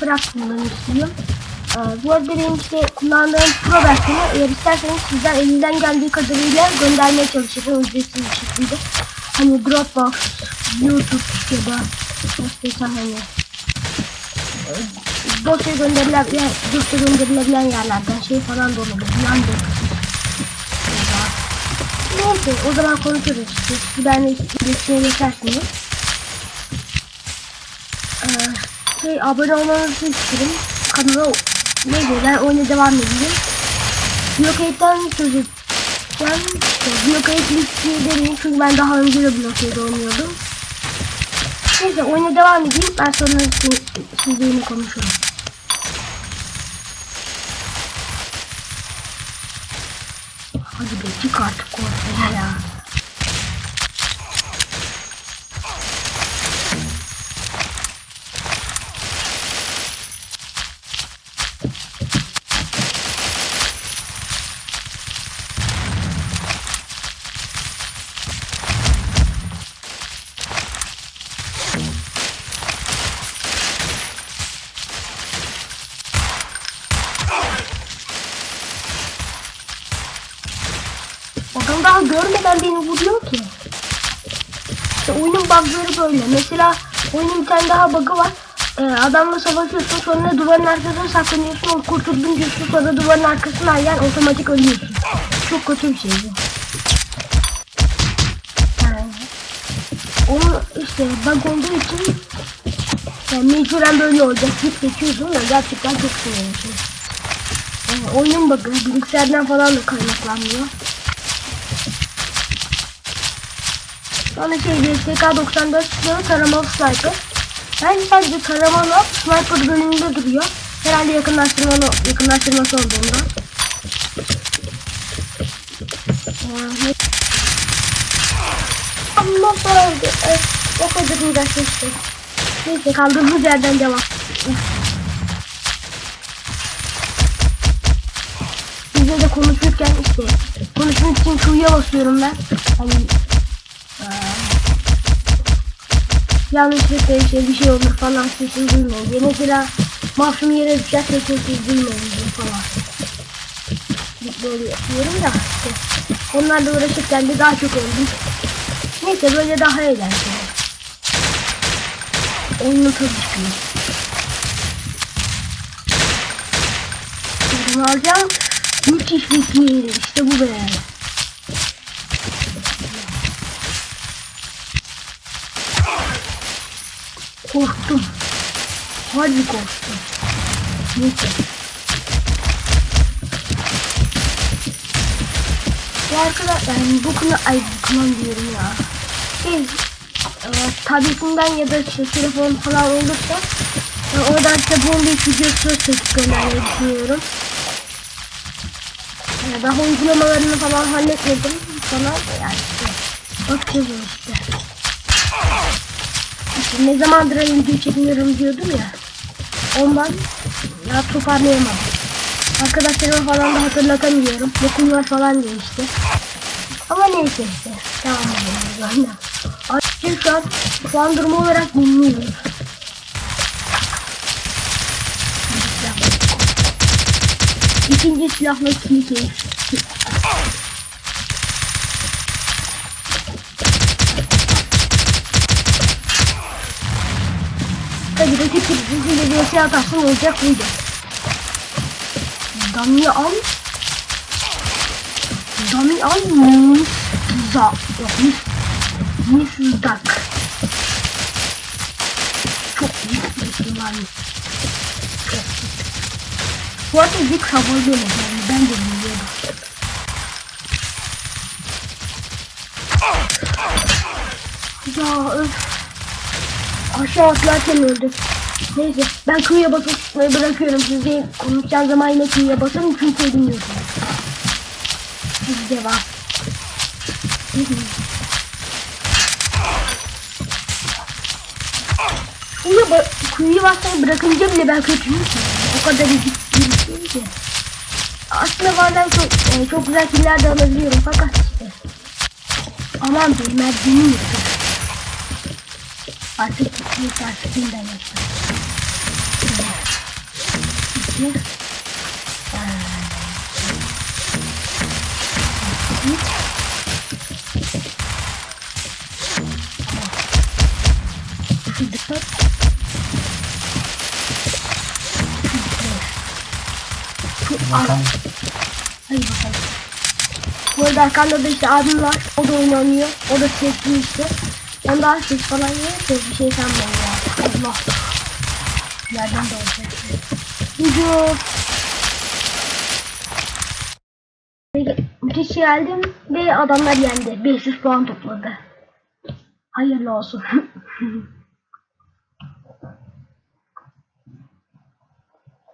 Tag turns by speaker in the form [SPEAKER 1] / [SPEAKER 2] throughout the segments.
[SPEAKER 1] bırakmamı istiyorum. Ee, bu arada benim işte kullandığım pro versiyonu eğer isterseniz sizden elinden geldiği kadarıyla göndermeye çalışırım ücretsiz bir şekilde. Hani Dropbox, YouTube ya da nasıl hani dosya gönderilen, yani dosya gönderilebilen yerlerden şey falan da olabilir. Yandex. Neyse o zaman konuşuruz. Bir tane iletişime geçersiniz. Ee, şey abone olmanızı isterim. Kanala ne diyor ben oyuna devam edeyim. Blokade'den söz edeceğim. Blokade listini deneyim çünkü ben daha önce de Blokade oynuyordum. Neyse oyuna devam edeyim. Ben sonra siz- sizle yine konuşurum. Hadi be çık artık ortaya ya. Adam daha görmeden beni vuruyor ki. İşte oyunun bug'ları böyle. Mesela oyunun bir tane daha bug'ı var. Ee, adamla savaşıyorsun sonra duvarın arkasına saklanıyorsun. O kurtuldun diyorsun sonra duvarın arkasına yani otomatik ölüyorsun. Çok kötü bir şey bu. Yani, onu işte bug olduğu için yani mecburen böyle olacak. Git geçiyorsun da gerçekten çok sinirli. Yani oyun bug'ı bilgisayardan falan da kaynaklanmıyor. Sonra şey GSK 94 çıkıyor taramalı sniper. Ben sadece taramalı sniper bölümünde duruyor. Herhalde yakınlaştırmalı, yakınlaştırması olduğundan. Ee, Ama öldü. Evet, o kadar uğraşmıştık. Neyse kaldığımız yerden devam. Size de konuşurken işte konuşmak için Q'ya basıyorum ben. Hani yanlışlıkla işte bir şey olur falan sesini duymayın diye. Mesela mahkum yere düşer sesini duymayın diye falan. Böyle yapıyorum da işte. Onlarla uğraşırken de daha çok öldüm. Neyse böyle daha eğlenceli. Oyunun tadı çıkıyor. Bunu alacağım. Müthiş bir kill. İşte bu be. Korktum. Harbi korktum. Neyse. Ya arkadaşlar yani bu kına ay bu kına diyorum ya. Şey, e, tabletinden ya da işte telefon falan olursa e, oradan size bunun bir videosu çekip göndermeyi düşünüyorum. Yani daha uygulamalarını falan halletmedim falan yani işte. Bakacağız işte. Ne zamandır video çekmiyorum diyordum ya. Ondan ya toparlayamadım. Arkadaşlarıma falan da hatırlatamıyorum. Dokunlar falan değişti. Ama neyse işte. Edelim. Yani. Ayrıca şu an, şu an durum olarak mutluyum. İkinci silahla kilit Birbirine bir şey atarsın olacak buydu. Dummy al. Dummy al. Yok mis. Mis duck. Çok büyük bir ihtimal. Bu arada Zik havalı yani ben de biliyorum. Ya öf. Aşağı atlarken öldüm. Neyse ben kıyıya basıp tutmayı bırakıyorum. Siz de konuşacağım zaman yine kıyıya basarım çünkü bilmiyorsunuz. Hadi devam. Kuyuya, ba kuyuya basmayı bırakınca bile ben kötüyüm. O kadar iyi birisiyim ki. Aslında bazen çok, e, çok güzel killer de alabiliyorum fakat işte. Aman bir merdivenim. Artık yeter. Şimdiden yeter. Bekle. Dikkat.
[SPEAKER 2] Bakalım.
[SPEAKER 1] Hadi bakalım. Bu arada arkanda da işte abim var. O da oyun oynuyor. O da sesli işte. Ben daha ses falan yok. Bir şey sanmıyorum ya. Allah. Yerden de olacak. Vücut. Müthiş geldim ve adamlar yendi. 500 puan topladı. Hayırlı olsun.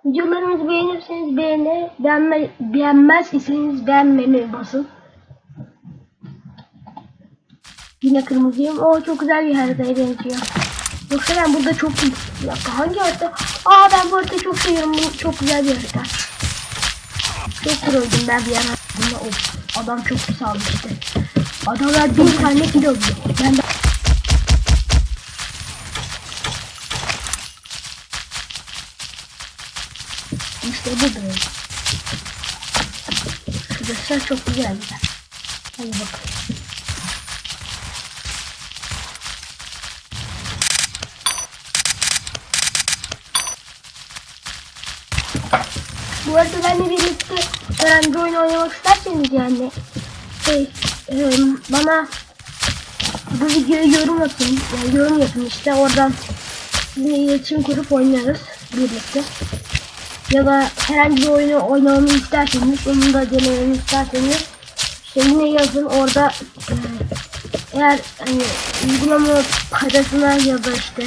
[SPEAKER 1] Videolarımızı beğenirseniz beğeni, beğenme, beğenmez iseniz beğenmemi basın. Yine kırmızıyım. O çok güzel bir haritaya benziyor. Yoksa ben burada çok bir dakika hangi harita? Aa ben bu haritayı çok seviyorum. Bu çok güzel bir harita. Çok kırıldım ben bir yana. Bunda of. Adam çok pis aldı işte. Adamlar bir tane kilo alıyor. Ben de İşte bu böyle. Şu göster çok güzel güzel. Hadi bakalım. Bu arada benimle birlikte herhangi bir oyun oynamak isterseniz yani şey e, bana bu videoya yorum atın. Yani yorum yapın işte oradan sizinle iletişim kurup oynarız birlikte ya da herhangi bir oyunu oynamamı isterseniz, onu da denememi isterseniz işte yazın orada e, eğer hani uygulama parasına ya da işte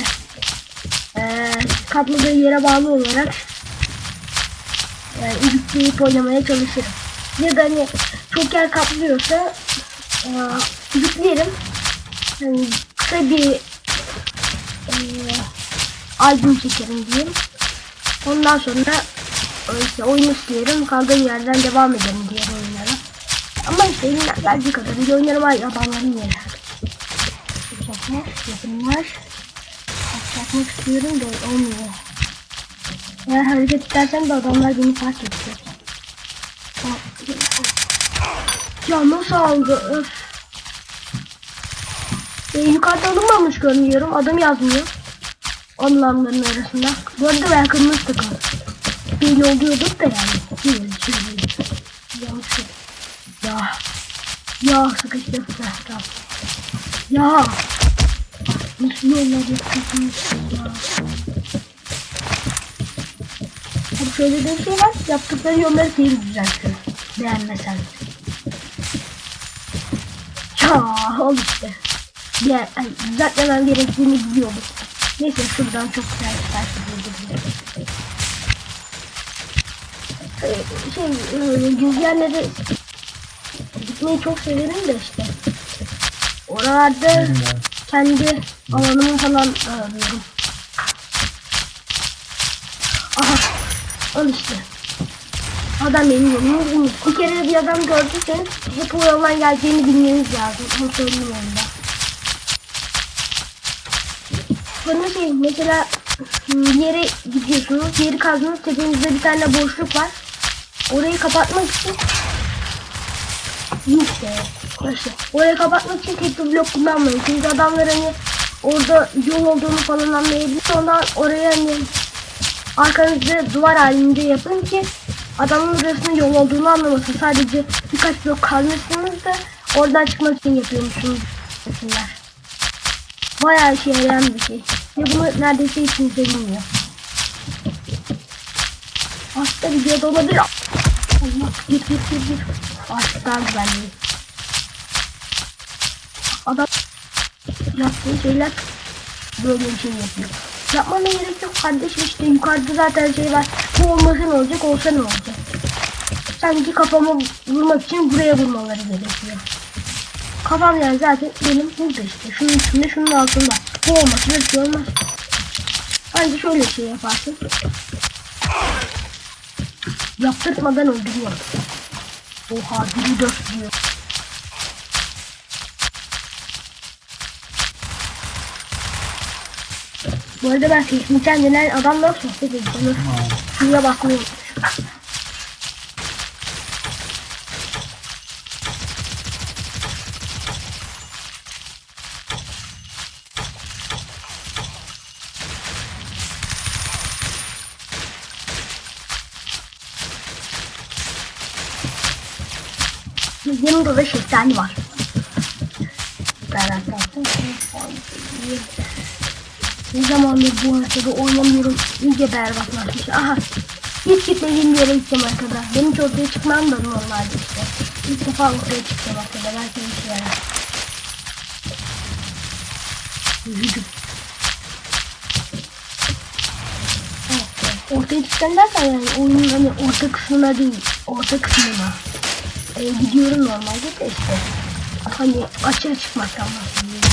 [SPEAKER 1] e, katladığı yere bağlı olarak e, yükleyip oynamaya çalışırım. Ya da hani çok yer kaplıyorsa e, yüklerim. Hani kısa bir e, albüm çekerim diyeyim. Ondan sonra işte oyun isteyelim. Kaldığım yerden devam edelim diğer oyunlara. Ama işte elimden geldiği kadar bir oynarım var adamların yerine. Yapacaklar, yapımlar. Yapmak istiyorum da olmuyor. Eğer hareket edersem de adamlar beni fark edecek. Ya nasıl aldı? Öf. E, yukarıda alınmamış görünüyorum. Adım yazmıyor. Onların arasında. Bu arada ben kırmızı takım. Böyle oluyorduk da yani. Şey. Yanlış şey. Ya. Ya sıkıştı. Tamam. Ya. Nasıl yollar yapıyorsunuz ya? Bir şey var. Yaptıkları yolları seyir düzeltiyor. Beğenmesen. Ya ol işte. Ya, yani düzeltmemem gerektiğini biliyordum. Neyse şuradan çok güzel bir Ee, şey, e, gezegenlere gitmeyi çok severim de işte. Oralarda kendi alanımı falan arıyorum. Aha, al işte. Adam benim bulmuş. Bir kere bir adam gördüyseniz hep o yoldan geleceğini bilmeniz lazım. Onu söyleyeyim onda. Sonra şey mesela hmm, bir yere gidiyorsunuz. Yeri kazdınız. Tepenizde bir tane boşluk var. Orayı kapatmak için işte, işte orayı kapatmak için tek bir blok kullanmayın. Çünkü adamlar hani orada yol olduğunu falan anlayabilir. Ondan oraya hani arkanızda duvar halinde yapın ki adamın orasının yol olduğunu anlamasın. Sadece birkaç blok kalmışsınız da oradan çıkmak için yapıyormuşsunuz. desinler. Bayağı işe yarayan bir şey. Ve bunu neredeyse hiç kimse bilmiyor. Hasta videoda olabilir. Allah gir gir gir. Artık daha güvenli. Adam yaptığı şeyler böyle bir şey yapıyor. Yapmana gerek yok kardeşim işte yukarıda zaten şey var. Bu olmasa ne olacak olsa ne olacak. Sanki kafamı vurmak için buraya vurmaları gerekiyor. Kafam yani zaten benim burada işte. Şunun üstünde şunun altında. Bu olmasa bir şey olmaz. Anca şöyle şey yaparsın. Yaptırtmadan öldürüyor. Oha biri dört diyor. Bu arada ben Facebook'tan gelen adamla sohbet ediyorum. Şuraya bakmayı unutmuşum. Yanında da şeftali var. Ne zamandır bu haritada oynamıyorum. İyice berbatlaşmış. Aha. Hiç gitmediğim yere gideceğim arkada. Benim hiç ortaya çıkmam da normalde işte. İlk defa ortaya çıkacağım arkada. Belki bir şey yarar. Yürüdüm. Ortaya çıkacağım dersen yani oyunun hani orta kısmına değil. Orta kısmına. Ee, gidiyorum normalde de işte. Hani açığa çıkmaktan bahsediyorum.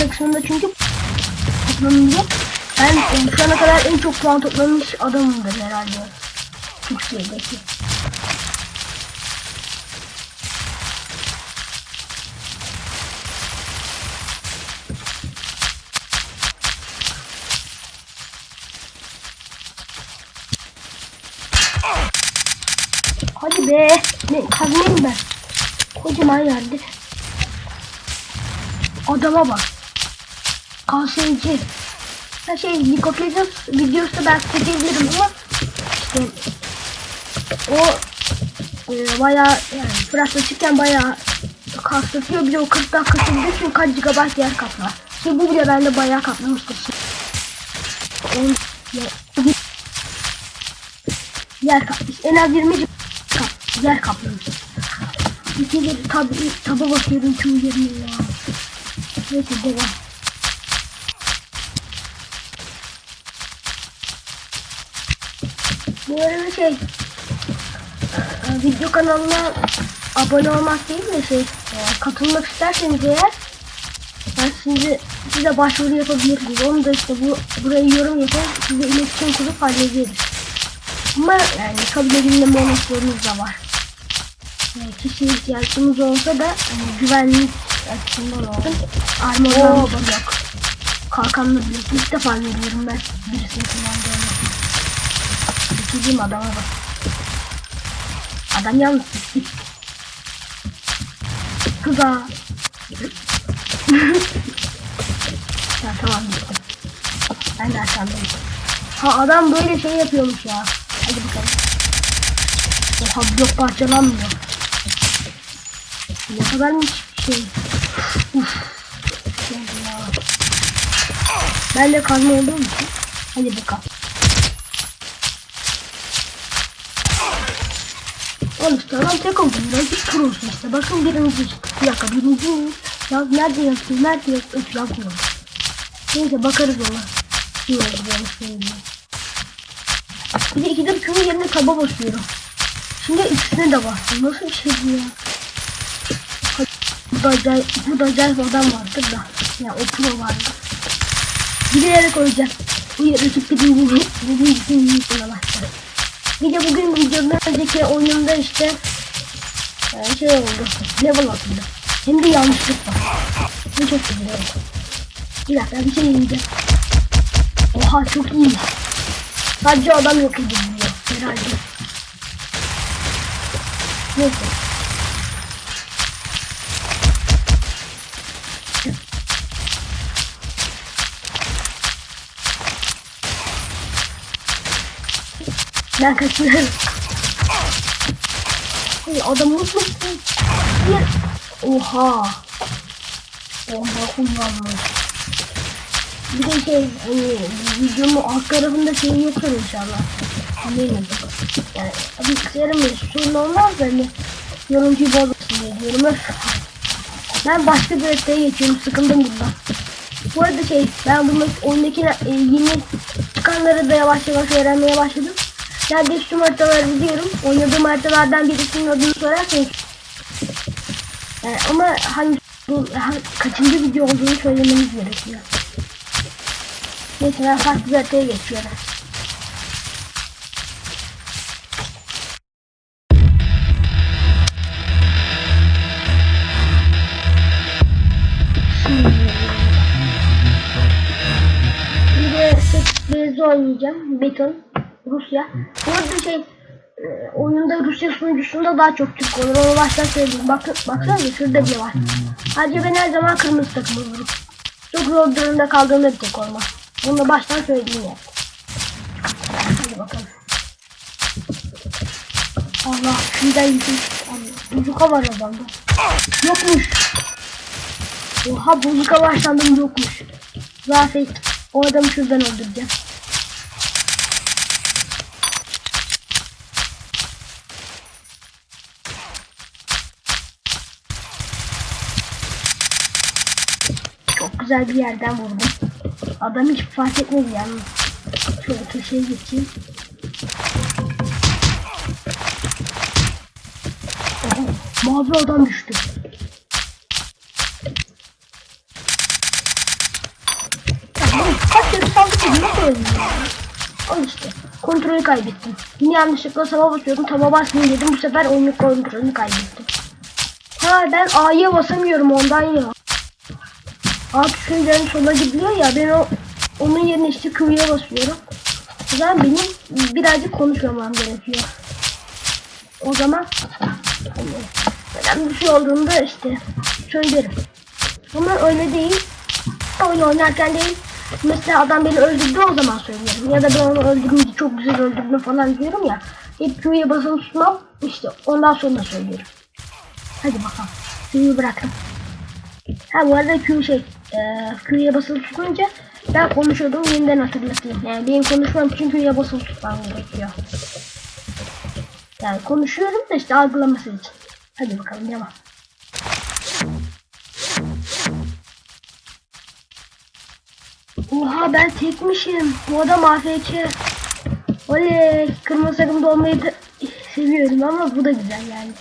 [SPEAKER 1] Orta kısmında çünkü toplanınca ben şu ana kadar en çok puan toplamış adamımdır herhalde. Türkiye'deki. Hadi be. Ne kazmayayım ben. Kocaman yerde. Adama bak. KSC. Her şey Legends videosu belki çekebilirim ama işte o e, bayağı yani Fırat'la çıkken bayağı kastırtıyor. Bir de o 40 dakika sürdüğü için kaç GB yer kaplar. Ki bu bile bende bayağı kaplamıştır. On, ya, yer kapmış. En az 20 GB kap, yer kaplamış. Bir kere tab taba bakıyorum tüm yerine ya. Neyse devam. Bu arada şey e, video kanalına abone olmak değil de şey e, katılmak isterseniz eğer ben şimdi size başvuru yapabilirsiniz. Onu da işte bu buraya yorum yapıp size iletişim kurup hallederiz. Ama yani kabul edilme olasılığımız da var. Yani kişiye ihtiyacımız olsa da yani güvenlik açısından olsun. Armordan yok. Kalkanlı blok. İlk defa görüyorum ben birisini kullandığını. Çizeyim adama bak. Adam yalnız. Kıza. ya tamam gittim. Ben de aşağıdayım. Ha adam böyle şey yapıyormuş ya. Hadi bakalım. Oha blok parçalanmıyor. Ne kadarmış şey. Uf. Ben de kazma olduğum. Hadi bakalım. Oğlum adam tek oldu. Ben hiç kuruyorsun işte. Bakın birinci. Bir dakika birinci mi? Ya nerede yazıyor? Nerede yazıyor? Öf yazmıyor. Neyse bakarız ona. İyi oldu böyle söyleyeyim. Bir de ikidir şunun yerine taba basıyorum. Şimdi ikisine de bastım. Nasıl bir şey bu ya? Bu da acayip, bu da acayip adam vardır da. Ya o pro vardı. Bir de yere koyacağım. Bu rakip birinci, birincisinin yüzüne başladı. Bir de bugün videodan önceki oyunumda işte e, şey oldu. Level atıldı. Hem de yanlışlıkla. Bu çok güzel oldu. Bir dakika bir şey yiyeceğim. Oha çok iyi. Sadece adam yok ediliyor herhalde. Neyse. Ben kaçıyorum. Hayır adamı unutmuşsun. Bir. Oha. Oha kullanmış. Bir de şey hani videomun alt tarafında şey yoktur inşallah. Eminim. Yani bilgisayarım sorun olmaz da hani yorumcuyu bozmasın diye diyorum. Ben başka bir haritaya geçiyorum. Sıkıldım bundan. Bu arada şey ben bu oyundaki e, yeni çıkanları da yavaş yavaş öğrenmeye başladım. Neredeyse tüm haritaları biliyorum. Oynadığım haritalardan birisinin adını sorarsanız. Yani ama hangi bu kaçıncı video olduğunu söylemeniz gerekiyor. Neyse ben farklı bir haritaya geçiyorum. Bir de 8 sunucuda oynayacağım. Beton. Rusya. Bu arada şey e, oyunda Rusya sunucusunda daha çok Türk olur. Onu baştan söyleyeyim. Bakın, baksana şurada bir var. Ayrıca ben her zaman kırmızı takım olurum. Çok zor durumda kaldığımda bir tek olmaz. Bunu da baştan söyleyeyim ya. Hadi bakalım. Allah şurada yüzük. Yüzüka var adamda. Yokmuş. Oha buzluka başlandım yokmuş. Zafet. O adamı şuradan öldüreceğim. Güzel bir yerden vurdum. Adam hiç fark etmedi yalnız. Şöyle köşeye geçeyim. Oha, mavi adam düştü. Kaç kere saldık ya, nasıl öldüm? Al işte, kontrolü kaybettim. Yine yanlışlıkla taba basıyordum, taba basmayayım dedim, bu sefer oyunun kontrolünü kaybettim. Ha ben A'ya basamıyorum ondan ya. A tuşuyla sola gidiyor ya, ben o onun yerine işte Q'ya basıyorum. O zaman benim birazcık konuşmamam gerekiyor. O zaman önemli bir şey olduğunda işte söylerim. Ama öyle değil. Oyun oynarken değil. Mesela adam beni öldürdü o zaman söylerim. Ya da ben onu öldürünce çok güzel öldürdüm falan diyorum ya. Hep Q'ya basılı tutmam. İşte ondan sonra söylüyorum. Hadi bakalım. Q'yu bırakın. Ha bu arada Q şey. E, Q'ya basılı tutunca ben konuşuyordum yeniden hatırlatayım. Yani benim konuşmam için Q'ya basılı tutmam gerekiyor. Yani konuşuyorum da işte algılaması için. Hadi bakalım devam. Oha ben tekmişim. Bu adam AFK. Oley. Kırmızı takımda olmayı da seviyorum ama bu da güzel yani.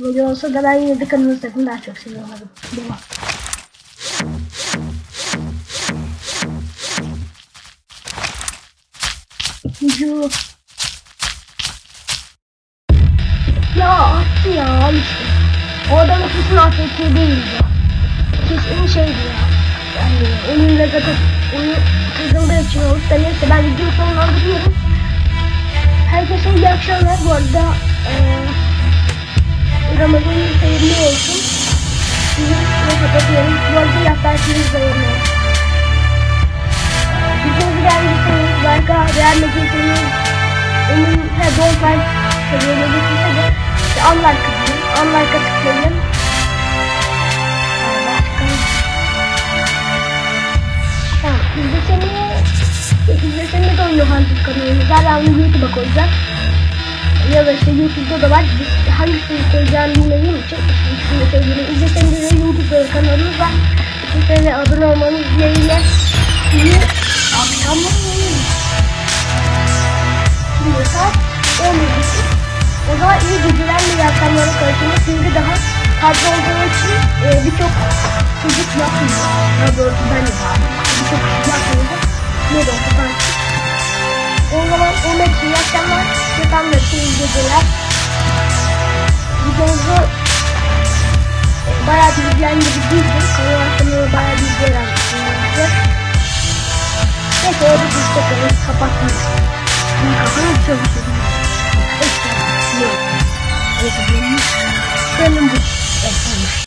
[SPEAKER 1] Böyle olsa da ben yine de kırmızı takımı daha çok seviyorum. Devam. Ucu. Ya attı ya işte. O adam kesin AFK değildi. Kesin şeydi ya. Yani oyunla zaten oyun kazandığı için olup da neyse ben videoyu sonlandırıyorum. Herkese iyi akşamlar bu arada. Eee Ramazan'ın hayırlı olsun. Sizi ne kapatıyorum. Bu arada yaklaştığınız hayırlı olsun. Videoyu beğendiyseniz, like beğenmediyseniz, onun he, don't like seviyeleri geçirse de işte tıklayın. Unlike'a tıklayın. Ee, Başka Tamam, izleseniz, izleseniz de oynuyor Hunter kanalını. Zaten onu YouTube'a koyacağım. Ya da işte YouTube'da da var. Biz hangisini koyacağını bilmediğim için işte ikisini söyleyeyim. İzleseniz de YouTube kanalımız var. İkisine abone olmanız dileğiyle. İyi akşamlar. Şimdi saat 11 O zaman iyi mi iyi akşamlara karşılığında çünkü daha fazla olduğu için e, birçok çocuk yapmıyor. Daha doğrusu ben de. Birçok çocuk yapmıyor. Ne de olsa farklı. O zaman Ahmet için iyi akşamlar. Şuradan da iyi geceler. Videomuzu e, bayağı bir izlendirdiydim. Kanal hakkında bayağı bir izlendirdiydim. Neyse orada biz tekrar kapatmış. Şimdi kafanı çalışıyorum. İşte yok. Benim. Benim bu. Evet,